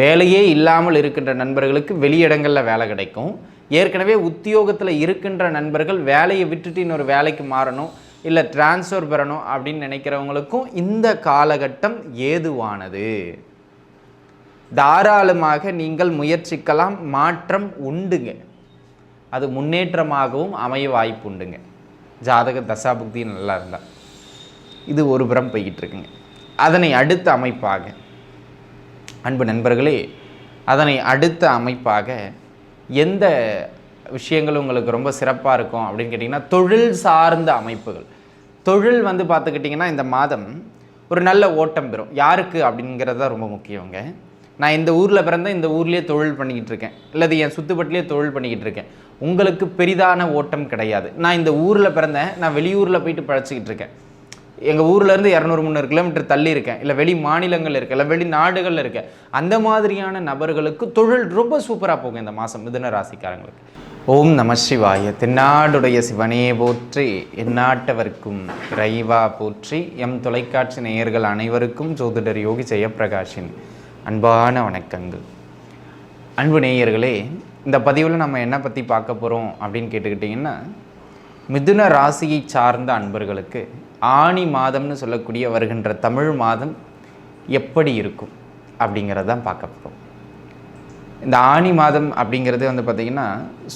வேலையே இல்லாமல் இருக்கின்ற நண்பர்களுக்கு வெளியிடங்களில் வேலை கிடைக்கும். ஏற்கனவே உத்தியோகத்தில் இருக்கின்ற நண்பர்கள் வேலையை விட்டுட்டு இன்னொரு வேலைக்கு மாறணும் இல்லை டிரான்ஸ்ஃபர் பெறணும் அப்படின்னு நினைக்கிறவங்களுக்கும் இந்த காலகட்டம் ஏதுவானது? தாராளமாக நீங்கள் முயற்சிக்கலாம் மாற்றம் உண்டுங்க. அது முன்னேற்றமாகவும் அமைய வாய்ப்பு உண்டுங்க. ஜாதக தசாபுக்தி நல்லா இருந்தால் இது ஒரு புறம் போய்கிட்டு இருக்குங்க. அதனை அடுத்த அமைப்பாக. அன்பு நண்பர்களே அதனை அடுத்த அமைப்பாக எந்த விஷயங்கள் உங்களுக்கு ரொம்ப சிறப்பாக இருக்கும் அப்படின்னு கேட்டிங்கன்னா தொழில் சார்ந்த அமைப்புகள். தொழில் வந்து பார்த்துக்கிட்டிங்கன்னா இந்த மாதம் ஒரு நல்ல ஓட்டம் பெறும். யாருக்கு அப்படிங்கிறது தான் ரொம்ப முக்கியங்க நான் இந்த ஊரில் பிறந்த இந்த ஊர்லேயே தொழில் பண்ணிக்கிட்டு இருக்கேன். இல்லது என் சுற்றுப்பட்டிலே தொழில் பண்ணிக்கிட்டு இருக்கேன். உங்களுக்கு பெரிதான ஓட்டம் கிடையாது. நான் இந்த ஊரில் பிறந்தேன். நான் வெளியூரில் போயிட்டு பழச்சிக்கிட்டு இருக்கேன். எங்கள் ஊர்லேருந்து இரநூறு முந்நூறு கிலோமீட்டர் தள்ளி இருக்கேன். இல்லை வெளி மாநிலங்கள் இருக்கேன். இல்லை வெளி நாடுகளில் இருக்கேன். அந்த மாதிரியான நபர்களுக்கு தொழில் ரொம்ப சூப்பராக போகும் இந்த மாதம் மிதுன ராசிக்காரங்களுக்கு. ஓம் நம சிவாய. தென்னாடுடைய சிவனே போற்றி எந்நாட்டவர்க்கும் இறைவா போற்றி எம் தொலைக்காட்சி நேயர்கள் அனைவருக்கும் ஜோதிடர் யோகி ஜெயப்பிரகாஷின் அன்பான வணக்கங்கள். அன்பு நேயர்களே இந்த பதிவில் நம்ம என்ன பற்றி பார்க்க போகிறோம் அப்படின்னு கேட்டுக்கிட்டிங்கன்னா மிதுன ராசியை சார்ந்த அன்பர்களுக்கு ஆணி மாதம்னு சொல்லக்கூடிய வருகின்ற தமிழ் மாதம் எப்படி இருக்கும் அப்படிங்கிறதான் பார்க்க போகிறோம் இந்த ஆணி மாதம் அப்படிங்கிறது வந்து பார்த்திங்கன்னா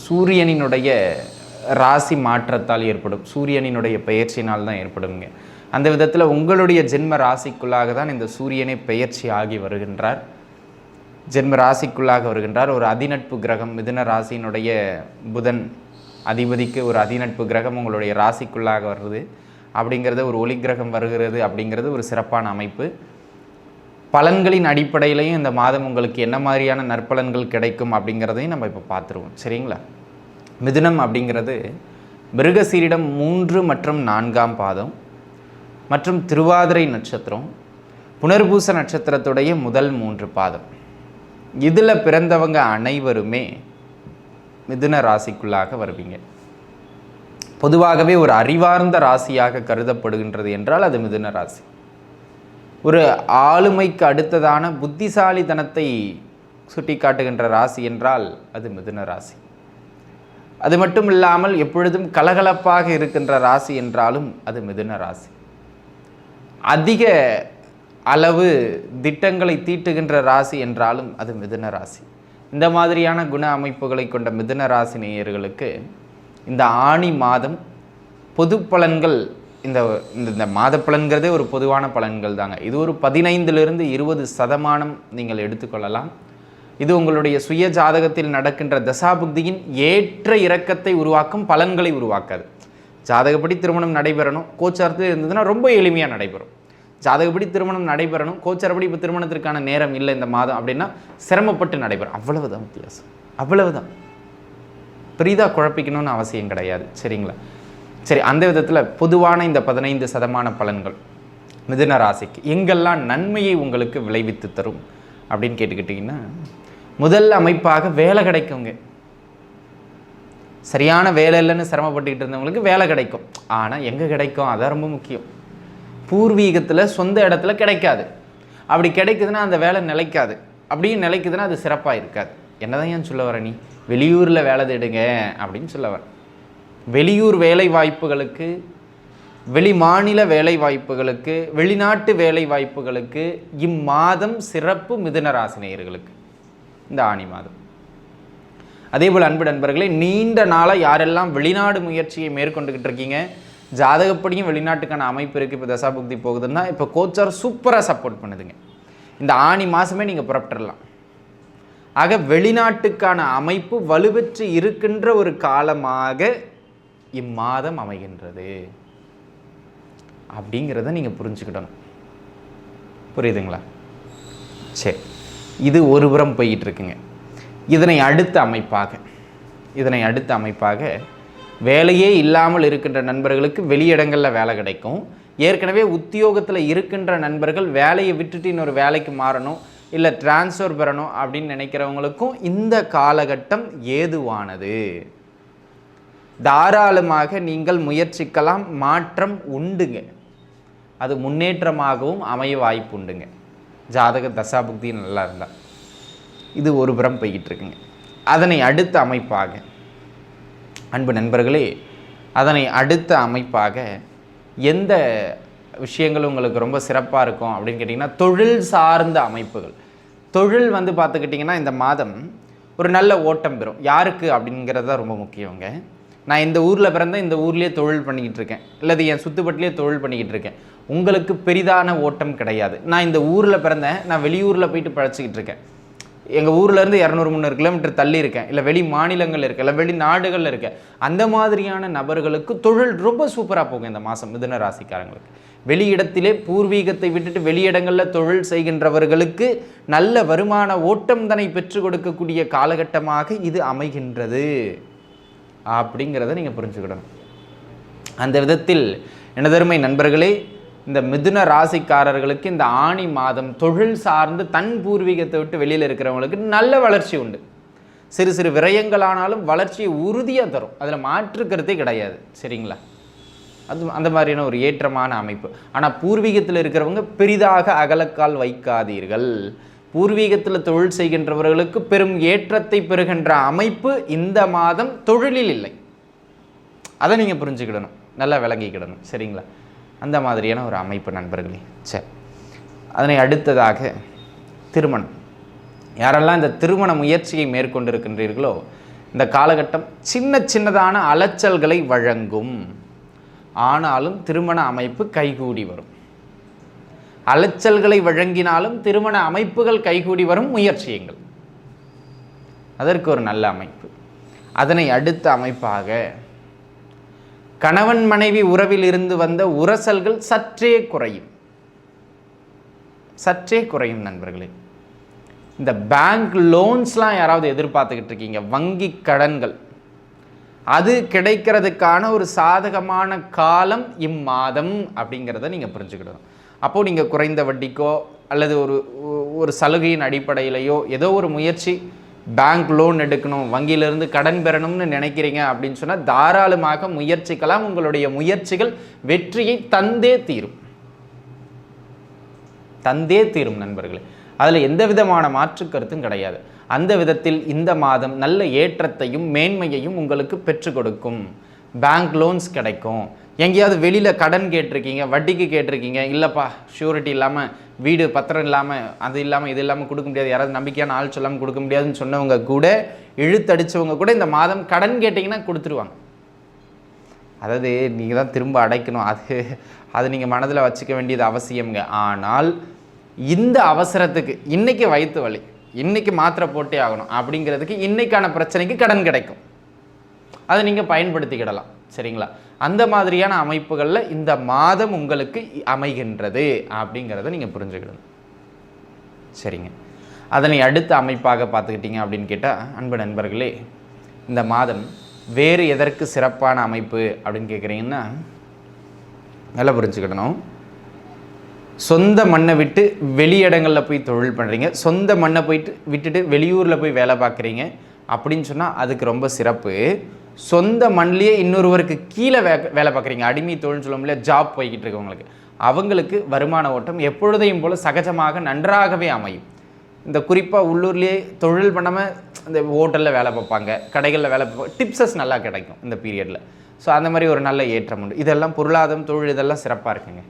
சூரியனினுடைய ராசி மாற்றத்தால் ஏற்படும். சூரியனினுடைய பெயர்ச்சினால் தான் ஏற்படுங்க. அந்த விதத்தில் உங்களுடைய ஜென்ம ராசிக்குள்ளாக தான் இந்த சூரியனை பெயர்ச்சி ஆகி வருகின்றார். ஜென்ம ராசிக்குள்ளாக வருகின்றார். ஒரு அதிநட்பு கிரகம் மிதுன ராசியினுடைய புதன் அதிபதிக்கு ஒரு அதிநட்பு கிரகம் உங்களுடைய ராசிக்குள்ளாக வருது. அப்படிங்கிறது ஒரு ஒளி கிரகம் வருகிறது அப்படிங்கிறது ஒரு சிறப்பான அமைப்பு. பலன்களின் அடிப்படையிலையும் இந்த மாதம் உங்களுக்கு என்ன மாதிரியான நற்பலன்கள் கிடைக்கும் அப்படிங்கிறதையும் நம்ம இப்போ பார்த்துருவோம். சரிங்களா? மிதுனம் அப்படிங்கிறது மிருகசீரிடம் மூன்று மற்றும் நான்காம் பாதம் மற்றும் திருவாதிரை நட்சத்திரம் புனர்பூச நட்சத்திரத்துடைய முதல் மூன்று பாதம். இதில் பிறந்தவங்க அனைவருமே மிதுன ராசிக்குள்ளாக வருவீங்க. பொதுவாகவே ஒரு அறிவார்ந்த ராசியாக கருதப்படுகின்றது என்றால் அது மிதுன ராசி. ஒரு ஆளுமைக்கு அடுத்ததான புத்திசாலித்தனத்தை சுட்டி காட்டுகின்ற ராசி என்றால் அது மிதுன ராசி. அது மட்டும் இல்லாமல் எப்பொழுதும் கலகலப்பாக இருக்கின்ற ராசி என்றாலும் அது மிதுன ராசி. அதிக அளவு திட்டங்களை தீட்டுகின்ற ராசி என்றாலும் அது மிதுன ராசி. இந்த மாதிரியான குண அமைப்புகளை கொண்ட மிதுன ராசி நேயர்களுக்கு இந்த ஆணி மாதம் பொது பலன்கள் இந்த இந்த- இந்த மாத பலன்கிறதே ஒரு பொதுவான பலன்கள் தாங்க. இது ஒரு பதினைந்திலிருந்து இருபது சதமானம் நீங்கள் எடுத்துக்கொள்ளலாம். இது உங்களுடைய சுய ஜாதகத்தில் நடக்கின்ற தசாபுக்தியின் ஏற்ற இறக்கத்தை உருவாக்கும் பலன்களை உருவாக்காது. ஜாதகப்படி திருமணம் நடைபெறணும் கோச்சாரத்தில் இருந்ததுன்னா ரொம்ப எளிமையாக நடைபெறும். ஜாதகப்படி திருமணம் நடைபெறணும் கோச்சரப்படி இப்போ திருமணத்திற்கான நேரம் இல்லை இந்த மாதம் அப்படின்னா சிரமப்பட்டு நடைபெறும். அவ்வளவுதான் வித்தியாசம். அவ்வளவுதான். பெரிதாக குழப்பிக்கணும்னு அவசியம் கிடையாது. சரிங்களா? சரி அந்த விதத்தில் பொதுவான இந்த பதினைந்து சதமான பலன்கள். மிதுன ராசிக்கு எங்கெல்லாம் நன்மையை உங்களுக்கு விளைவித்து தரும் அப்படின்னு கேட்டுக்கிட்டிங்கன்னா முதல் அமைப்பாக வேலை கிடைக்குங்க. சரியான வேலை இல்லைன்னு சிரமப்பட்டுக்கிட்டு இருந்தவங்களுக்கு வேலை கிடைக்கும். ஆனால் எங்கே கிடைக்கும்? அதான் ரொம்ப முக்கியம். பூர்வீகத்தில் சொந்த இடத்துல கிடைக்காது. அப்படி கிடைக்குதுன்னா அந்த வேலை நிலைக்காது. அப்படியும் நிலைக்குதுன்னா அது சிறப்பாக இருக்காது என்னதான் ஏன் சொல்ல வர நீ? வெளியூரில் வேலை தேடுங்க அப்படின்னு சொல்ல வர. வெளியூர் வேலை வாய்ப்புகளுக்கு வெளி மாநில வேலை வாய்ப்புகளுக்கு வெளிநாட்டு வேலை வாய்ப்புகளுக்கு இம்மாதம் சிறப்பு மிதுன ராசினியர்களுக்கு இந்த ஆணி மாதம். அதே போல் அன்பு நண்பர்களே நீண்ட நாளாக யாரெல்லாம் வெளிநாடு முயற்சியை மேற்கொண்டுகிட்டு இருக்கீங்க ஜாதகப்படியும் வெளிநாட்டுக்கான அமைப்பு இருக்குது இப்போ தசாபுக்தி போகுதுன்னா இப்போ கோச்சார் சூப்பராக சப்போர்ட் பண்ணுதுங்க. இந்த ஆணி மாதமே நீங்கள் புறப்பட்டுடலாம் ஆக வெளிநாட்டுக்கான அமைப்பு வலுவற்று இருக்கின்ற ஒரு காலமாக இம்மாதம் அமைகின்றது. அப்படிங்கிறத நீங்கள் புரிஞ்சுக்கிடணும். புரியுதுங்களா? சரி. இது ஒரு புறம் போய்கிட்டு இருக்குங்க. இதனை அடுத்த அமைப்பாக இதனை அடுத்த அமைப்பாக வேலையே இல்லாமல் இருக்கின்ற நண்பர்களுக்கு வெளியிடங்களில் வேலை கிடைக்கும். ஏற்கனவே உத்தியோகத்தில் இருக்கின்ற நண்பர்கள் வேலையை விட்டுட்டு இன்னொரு வேலைக்கு மாறணும் இல்லை டிரான்ஸ்ஃபர் பெறணும் அப்படின்னு நினைக்கிறவங்களுக்கும் இந்த காலகட்டம் ஏதுவானது? தாராளமாக நீங்கள் முயற்சிக்கலாம் மாற்றம் உண்டுங்க. அது முன்னேற்றமாகவும் அமைய வாய்ப்பு உண்டுங்க. ஜாதக தசாபுக்தி நல்லா இருந்தால் இது ஒரு புறம் போய்கிட்டு இருக்குங்க. அதனை அடுத்த அமைப்பாக அன்பு நண்பர்களே அதனை அடுத்த அமைப்பாக எந்த விஷயங்கள் உங்களுக்கு ரொம்ப சிறப்பாக இருக்கும் அப்படின்னு கேட்டிங்கன்னா தொழில் சார்ந்த அமைப்புகள். தொழில் வந்து பார்த்துக்கிட்டிங்கன்னா இந்த மாதம் ஒரு நல்ல ஓட்டம் பெறும். யாருக்கு அப்படிங்கிறது தான் ரொம்ப முக்கியங்க. நான் இந்த ஊரில் பிறந்த இந்த ஊர்லேயே தொழில் பண்ணிக்கிட்டு இருக்கேன். இல்லது என் சுத்துப்பட்டிலே தொழில் பண்ணிக்கிட்டு இருக்கேன். உங்களுக்கு பெரிதான ஓட்டம் கிடையாது. நான் இந்த ஊரில் பிறந்தேன் நான் வெளியூரில் போயிட்டு பழச்சிக்கிட்டு இருக்கேன். எங்கள் ஊர்லேருந்து இரநூறு முந்நூறு கிலோமீட்டர் தள்ளி இருக்கேன். இல்லை வெளி மாநிலங்கள் இருக்கேன். இல்லை வெளி நாடுகளில் இருக்கேன். அந்த மாதிரியான நபர்களுக்கு தொழில் ரொம்ப சூப்பராக போகும் இந்த மாதம் மிதுன ராசிக்காரங்களுக்கு. வெளியிடத்திலே பூர்வீகத்தை விட்டுட்டு வெளியிடங்களில் தொழில் செய்கின்றவர்களுக்கு நல்ல வருமான ஓட்டம் தனை பெற்றுக் கொடுக்கக்கூடிய காலகட்டமாக இது அமைகின்றது. அப்படிங்கிறத நீங்கள் புரிஞ்சுக்கிடணும். அந்த விதத்தில் எனதருமை நண்பர்களே இந்த மிதுன ராசிக்காரர்களுக்கு இந்த ஆணி மாதம் தொழில் சார்ந்து தன் பூர்வீகத்தை விட்டு வெளியில் இருக்கிறவங்களுக்கு நல்ல வளர்ச்சி உண்டு. சிறு சிறு விரயங்களானாலும் வளர்ச்சியை உறுதியாக தரும். அதில் மாற்று கருத்தே கிடையாது. சரிங்களா? அது அந்த மாதிரியான ஒரு ஏற்றமான அமைப்பு. ஆனால் பூர்வீகத்தில் இருக்கிறவங்க பெரிதாக அகலக்கால் வைக்காதீர்கள். பூர்வீகத்தில் தொழில் செய்கின்றவர்களுக்கு பெரும் ஏற்றத்தை பெறுகின்ற அமைப்பு இந்த மாதம் தொழிலில் இல்லை. அதை நீங்கள் புரிஞ்சுக்கிடணும். நல்லா விளங்கிக்கிடணும். சரிங்களா? அந்த மாதிரியான ஒரு அமைப்பு நண்பர்களே. சரி அதனை அடுத்ததாக திருமணம். யாரெல்லாம் இந்த திருமண முயற்சியை மேற்கொண்டிருக்கின்றீர்களோ இந்த காலகட்டம் சின்ன சின்னதான அலைச்சல்களை வழங்கும். ஆனாலும் திருமண அமைப்பு கைகூடி வரும். அலைச்சல்களை வழங்கினாலும் திருமண அமைப்புகள் கைகூடி வரும் முயற்சியுங்கள். அதற்கு ஒரு நல்ல அமைப்பு. அதனை அடுத்த அமைப்பாக கணவன் மனைவி உறவில் இருந்து வந்த உரசல்கள் சற்றே குறையும். சற்றே குறையும் நண்பர்களே. இந்த பேங்க் லோன்ஸ்லாம் யாராவது எதிர்பார்த்துக்கிட்டு இருக்கீங்க? வங்கி கடன்கள். அது கிடைக்கிறதுக்கான ஒரு சாதகமான காலம் இம்மாதம் அப்படிங்கிறத நீங்கள் புரிஞ்சுக்கிடணும். அப்போது நீங்கள் குறைந்த வட்டிக்கோ அல்லது ஒரு ஒரு சலுகையின் அடிப்படையிலையோ ஏதோ ஒரு முயற்சி பேங்க் லோன் எடுக்கணும் வங்கியிலிருந்து கடன் பெறணும்னு நினைக்கிறீங்க அப்படின்னு சொன்னால் தாராளமாக முயற்சிக்கலாம். உங்களுடைய முயற்சிகள் வெற்றியை தந்தே தீரும். தந்தே தீரும் நண்பர்களே. அதில் எந்த விதமான மாற்று கருத்தும் கிடையாது. அந்த விதத்தில் இந்த மாதம் நல்ல ஏற்றத்தையும் மேன்மையையும் உங்களுக்கு பெற்றுக் கொடுக்கும். பேங்க் லோன்ஸ் கிடைக்கும். எங்கேயாவது வெளியில் கடன் கேட்டிருக்கீங்க வட்டிக்கு கேட்டிருக்கீங்க இல்லைப்பா ஷூரிட்டி இல்லாமல் வீடு பத்திரம் இல்லாமல் அது இல்லாமல் இது இல்லாமல் கொடுக்க முடியாது. யாராவது நம்பிக்கையான ஆள் சொல்லாமல் கொடுக்க முடியாதுன்னு சொன்னவங்க கூட இழுத்தடிச்சவங்க கூட இந்த மாதம் கடன் கேட்டிங்கன்னா கொடுத்துருவாங்க. அதாவது நீங்கள் தான் திரும்ப அடைக்கணும். அது அது நீங்கள் மனதில் வச்சுக்க வேண்டியது அவசியம்ங்க. ஆனால் இந்த அவசரத்துக்கு இன்றைக்கி வயிற்று வலி இன்றைக்கி மாத்திரை போட்டே ஆகணும் அப்படிங்கிறதுக்கு இன்றைக்கான பிரச்சனைக்கு கடன் கிடைக்கும். அதை நீங்கள் பயன்படுத்திக்கிடலாம். சரிங்களா? அந்த மாதிரியான அமைப்புகளில் இந்த மாதம் உங்களுக்கு அமைகின்றது அப்படிங்கிறத நீங்கள் புரிஞ்சுக்கிடணும் சரிங்க. அதனை அடுத்த அமைப்பாக பார்த்துக்கிட்டீங்க அப்படின்னு கேட்டால் அன்பு நண்பர்களே இந்த மாதம் வேறு எதற்கு சிறப்பான அமைப்பு அப்படின்னு கேட்குறீங்கன்னா நல்லா புரிஞ்சுக்கிடணும் சொந்த மண்ணை விட்டு வெளியிடங்களில் போய் தொழில் பண்ணுறீங்க சொந்த மண்ணை போயிட்டு விட்டுட்டு வெளியூரில் போய் வேலை பார்க்குறீங்க அப்படின்னு சொன்னால் அதுக்கு ரொம்ப சிறப்பு. சொந்த மண்லேயே இன்னொருவருக்கு கீழே வே வேலை பார்க்குறீங்க. அடிமை தொழில் சொல்ல முடியல ஜாப் போய்கிட்டு இருக்கவங்களுக்கு அவங்களுக்கு வருமான ஓட்டம் எப்பொழுதையும் போல் சகஜமாக நன்றாகவே அமையும். இந்த குறிப்பாக உள்ளூர்லேயே தொழில் பண்ணாமல் இந்த ஹோட்டலில் வேலை பார்ப்பாங்க கடைகளில் வேலை பார்ப்பாங்க டிப்ஸஸ் நல்லா கிடைக்கும் இந்த பீரியடில் ஸோ அந்த மாதிரி ஒரு நல்ல ஏற்றம் உண்டு. இதெல்லாம் பொருளாதாரம் தொழில் இதெல்லாம் சிறப்பாக இருக்குங்க.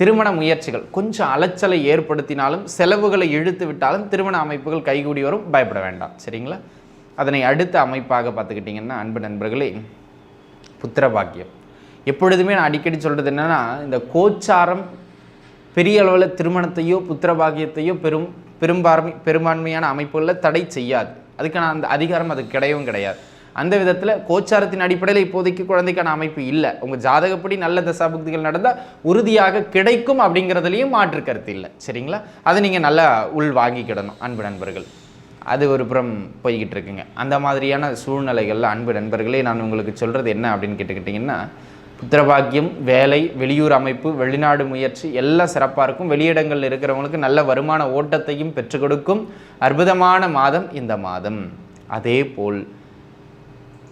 திருமண முயற்சிகள் கொஞ்சம் அலைச்சலை ஏற்படுத்தினாலும் செலவுகளை இழுத்து விட்டாலும் திருமண அமைப்புகள் கைகூடி வரும் பயப்பட வேண்டாம். சரிங்களா? அதனை அடுத்த அமைப்பாக பார்த்துக்கிட்டிங்கன்னா அன்பு நண்பர்களே புத்திர பாக்கியம் எப்பொழுதுமே நான் அடிக்கடி சொல்கிறது என்னென்னா இந்த கோச்சாரம் பெரிய அளவில் திருமணத்தையோ புத்திர பாக்கியத்தையோ பெரும் பெரும்பான்மை பெரும்பான்மையான அமைப்புகளில் தடை செய்யாது. அதுக்கான அந்த அதிகாரம் அது கிடையவும் கிடையாது. அந்த விதத்தில் கோச்சாரத்தின் அடிப்படையில் இப்போதைக்கு குழந்தைக்கான அமைப்பு இல்லை. உங்கள் ஜாதகப்படி நல்ல தசாபுக்திகள் நடந்தால் உறுதியாக கிடைக்கும் அப்படிங்கிறதுலையும் மாற்று கருத்து இல்லை. சரிங்களா? அதை நீங்கள் நல்லா உள் வாங்கிக்கிடணும் அன்பு நண்பர்கள். அது ஒரு புறம் போய்கிட்டு இருக்குங்க அந்த மாதிரியான சூழ்நிலைகளில் அன்பு நண்பர்களே நான் உங்களுக்கு சொல்கிறது என்ன அப்படின்னு கேட்டுக்கிட்டிங்கன்னா புத்திரபாக்கியம் வேலை வெளியூர் அமைப்பு வெளிநாடு முயற்சி எல்லாம் சிறப்பாக இருக்கும். வெளியிடங்களில் இருக்கிறவங்களுக்கு நல்ல வருமான ஓட்டத்தையும் பெற்றுக் கொடுக்கும் அற்புதமான மாதம் இந்த மாதம். அதே போல்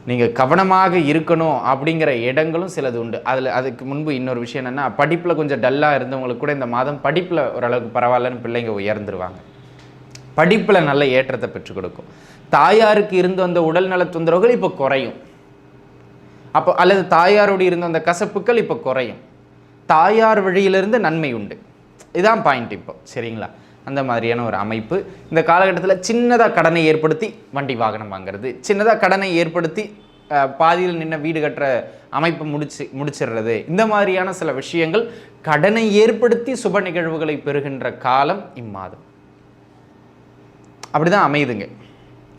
நீங்கள் கவனமாக இருக்கணும் அப்படிங்கிற இடங்களும் சிலது உண்டு. அதில் அதுக்கு முன்பு இன்னொரு விஷயம் என்னென்னா படிப்பில் கொஞ்சம் டல்லாக இருந்தவங்களுக்கு கூட இந்த மாதம் படிப்பில் ஓரளவுக்கு பரவாயில்லன்னு பிள்ளைங்க உயர்ந்துருவாங்க. படிப்பில் நல்ல ஏற்றத்தை பெற்றுக் கொடுக்கும். தாயாருக்கு இருந்து வந்த உடல்நல தொந்தரவுகள் இப்போ குறையும். அப்போ அல்லது தாயாரோடு இருந்த அந்த கசப்புக்கள் இப்போ குறையும். தாயார் வழியிலிருந்து நன்மை உண்டு. இதான் பாயிண்ட் இப்போ சரிங்களா? அந்த மாதிரியான ஒரு அமைப்பு. இந்த காலகட்டத்தில் சின்னதாக கடனை ஏற்படுத்தி வண்டி வாகனம் வாங்குறது. சின்னதாக கடனை ஏற்படுத்தி பாதியில் நின்ன வீடு கட்டுற அமைப்பை முடிச்சு முடிச்சிடுறது. இந்த மாதிரியான சில விஷயங்கள் கடனை ஏற்படுத்தி சுப நிகழ்வுகளை பெறுகின்ற காலம் இம்மாதம். அப்படிதான் அமையுதுங்க.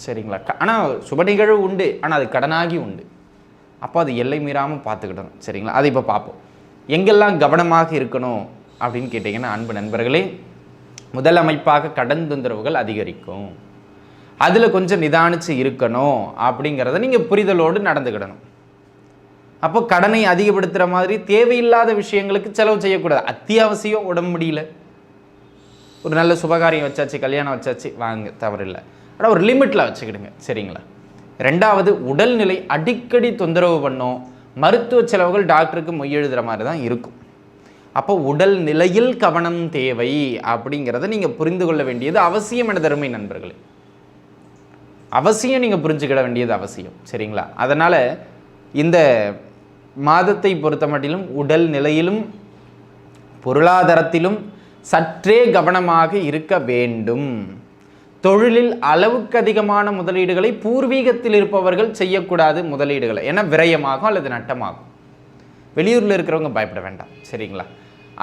சரிங்களா? ஆனால் சுப நிகழ்வு உண்டு. ஆனால் அது கடனாகி உண்டு. அப்போ அது எல்லை மீறாமல் பார்த்துக்கிடணும். சரிங்களா? அதை இப்போ பார்ப்போம். எங்கெல்லாம் கவனமாக இருக்கணும் அப்படின்னு கேட்டிங்கன்னா அன்பு நண்பர்களே முதல் அமைப்பாக கடன் தொந்தரவுகள் அதிகரிக்கும். அதில் கொஞ்சம் நிதானிச்சு இருக்கணும் அப்படிங்கிறத நீங்கள் புரிதலோடு நடந்துக்கிடணும். அப்போ கடனை அதிகப்படுத்துகிற மாதிரி தேவையில்லாத விஷயங்களுக்கு செலவு செய்யக்கூடாது. அத்தியாவசியம் உடம்பு முடியல. ஒரு நல்ல சுபகாரியம் வச்சாச்சு கல்யாணம் வச்சாச்சு வாங்க தவறில்லை. ஆனால் ஒரு லிமிட்டில் வச்சுக்கிடுங்க சரிங்களா? ரெண்டாவது உடல்நிலை அடிக்கடி தொந்தரவு பண்ணும். மருத்துவ செலவுகள் டாக்டருக்கு மொய் எழுதுகிற மாதிரி தான் இருக்கும். அப்போ உடல் நிலையில் கவனம் தேவை அப்படிங்கிறத நீங்கள் புரிந்து கொள்ள வேண்டியது அவசியம் என தருமை நண்பர்களே. அவசியம் நீங்கள் புரிஞ்சுக்கிட வேண்டியது அவசியம் சரிங்களா? அதனால் இந்த மாதத்தை பொறுத்த மட்டிலும் உடல் நிலையிலும் பொருளாதாரத்திலும் சற்றே கவனமாக இருக்க வேண்டும். தொழிலில் அளவுக்கு அதிகமான முதலீடுகளை பூர்வீகத்தில் இருப்பவர்கள் செய்யக்கூடாது முதலீடுகளை. ஏன்னா விரயமாகும் அல்லது நட்டமாகும். வெளியூரில் இருக்கிறவங்க பயப்பட வேண்டாம். சரிங்களா?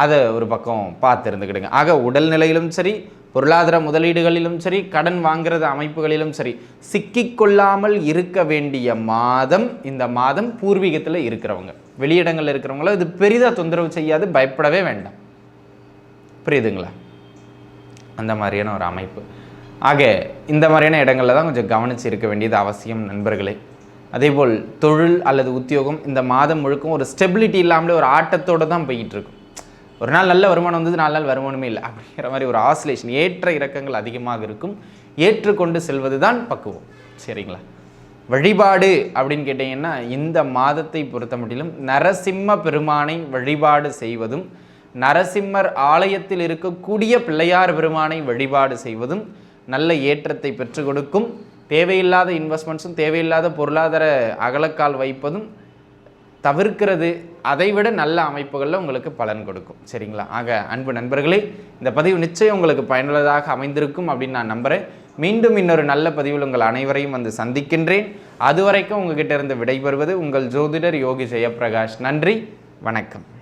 அதை ஒரு பக்கம் பார்த்து இருந்துக்கிடுங்க. ஆக உடல்நிலையிலும் சரி பொருளாதார முதலீடுகளிலும் சரி கடன் வாங்குறது அமைப்புகளிலும் சரி சிக்கிக்கொள்ளாமல் இருக்க வேண்டிய மாதம் இந்த மாதம் பூர்வீகத்தில் இருக்கிறவங்க. வெளியிடங்களில் இருக்கிறவங்கள இது பெரிதாக தொந்தரவு செய்யாது பயப்படவே வேண்டாம். புரியுதுங்களா? அந்த மாதிரியான ஒரு அமைப்பு. ஆக இந்த மாதிரியான இடங்களில் தான் கொஞ்சம் கவனித்து இருக்க வேண்டியது அவசியம் நண்பர்களே. அதேபோல் தொழில் அல்லது உத்தியோகம் இந்த மாதம் முழுக்கும் ஒரு ஸ்டெபிலிட்டி இல்லாமலே ஒரு ஆட்டத்தோடு தான் போய்கிட்டு இருக்கும் ஒரு நாள் நல்ல வருமானம் வந்தது நாலு நாள் வருமானமே இல்லை. அப்படிங்கிற மாதிரி ஒரு ஆசிலேஷன் ஏற்ற இறக்கங்கள் அதிகமாக இருக்கும். ஏற்றுக்கொண்டு செல்வது தான் பக்குவம். சரிங்களா? வழிபாடு அப்படின்னு கேட்டிங்கன்னா இந்த மாதத்தை பொறுத்த மட்டிலும் நரசிம்ம பெருமானை வழிபாடு செய்வதும் நரசிம்மர் ஆலயத்தில் இருக்கக்கூடிய பிள்ளையார் பெருமானை வழிபாடு செய்வதும் நல்ல ஏற்றத்தை பெற்றுக் கொடுக்கும். தேவையில்லாத இன்வெஸ்ட்மெண்ட்ஸும் தேவையில்லாத பொருளாதார அகலக்கால் வைப்பதும் தவிர்க்கிறது. அதைவிட நல்ல அமைப்புகளில் உங்களுக்கு பலன் கொடுக்கும். சரிங்களா? ஆக அன்பு நண்பர்களே இந்த பதிவு நிச்சயம் உங்களுக்கு பயனுள்ளதாக அமைந்திருக்கும் அப்படின்னு நான் நம்புகிறேன் மீண்டும் இன்னொரு நல்ல பதிவில் உங்கள் அனைவரையும் வந்து சந்திக்கின்றேன். அதுவரைக்கும் உங்ககிட்ட இருந்து விடைபெறுவது உங்கள் ஜோதிடர் யோகி ஜெயப்பிரகாஷ். நன்றி வணக்கம்.